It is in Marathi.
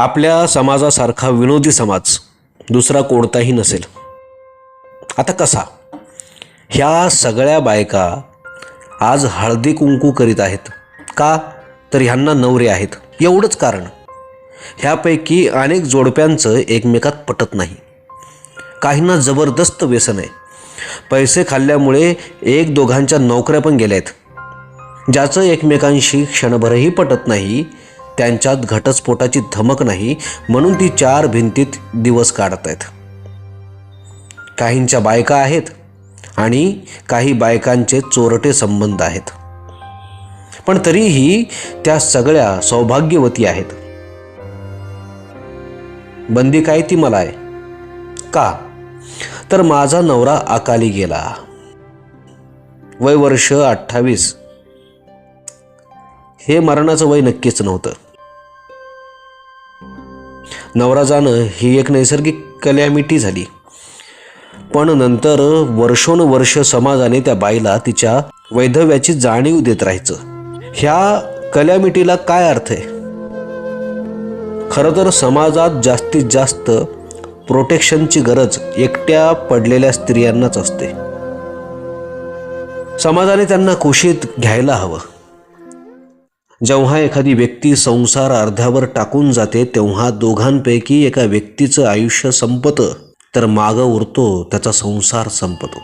आपल्या समाजासारखा विनोदी समाज दुसरा कोणताही नसेल. आता कसा? ह्या सगळ्या बायका आज हळदी कुंकू करीत आहेत. का? तर ह्यांना नवरे आहेत. एवढंच कारण. ह्यापैकी अनेक जोडप्यांचं एकमेकात पटत नाही. काहींना जबरदस्त व्यसन आहे. पैसे खाल्ल्यामुळे एक दोघांच्या नोकऱ्या पण गेल्या आहेत. ज्याचं एकमेकांशी क्षणभरही पटत नाही त्यांच्यात घटस्फोटाची धमक नाही म्हणून ती चार भिंतीत दिवस काढत आहेत काहींच्या बायका आहेत आणि काही बायकांचे चोरटे संबंध आहेत. पण तरीही त्या सगळ्या सौभाग्यवती आहेत. बंदी काय ती मला आहे का? तर माझा नवरा अकाली गेला. वय वर्ष अठ्ठावीस. हे मरणाचं वय नक्कीच नव्हतं. नवरा जाणं ही एक नैसर्गिक कल्यामिटी झाली. पण नंतर वर्षोनुवर्ष समाजाने त्या बाईला तिच्या वैधव्याची जाणीव देत राहायचं. ह्या कल्यामिटीला काय अर्थ आहे? खरं तर समाजात जास्तीत जास्त प्रोटेक्शनची गरज एकट्या पडलेल्या स्त्रियांनाच असते. समाजाने त्यांना कुशीत घ्यायला हवं. जेव्हा एखादी व्यक्ती संसार अर्ध्यावर टाकून जाते तेव्हा दोघांपैकी एका व्यक्तीचं आयुष्य संपतं. तर मागं उरतो त्याचा संसार संपतो.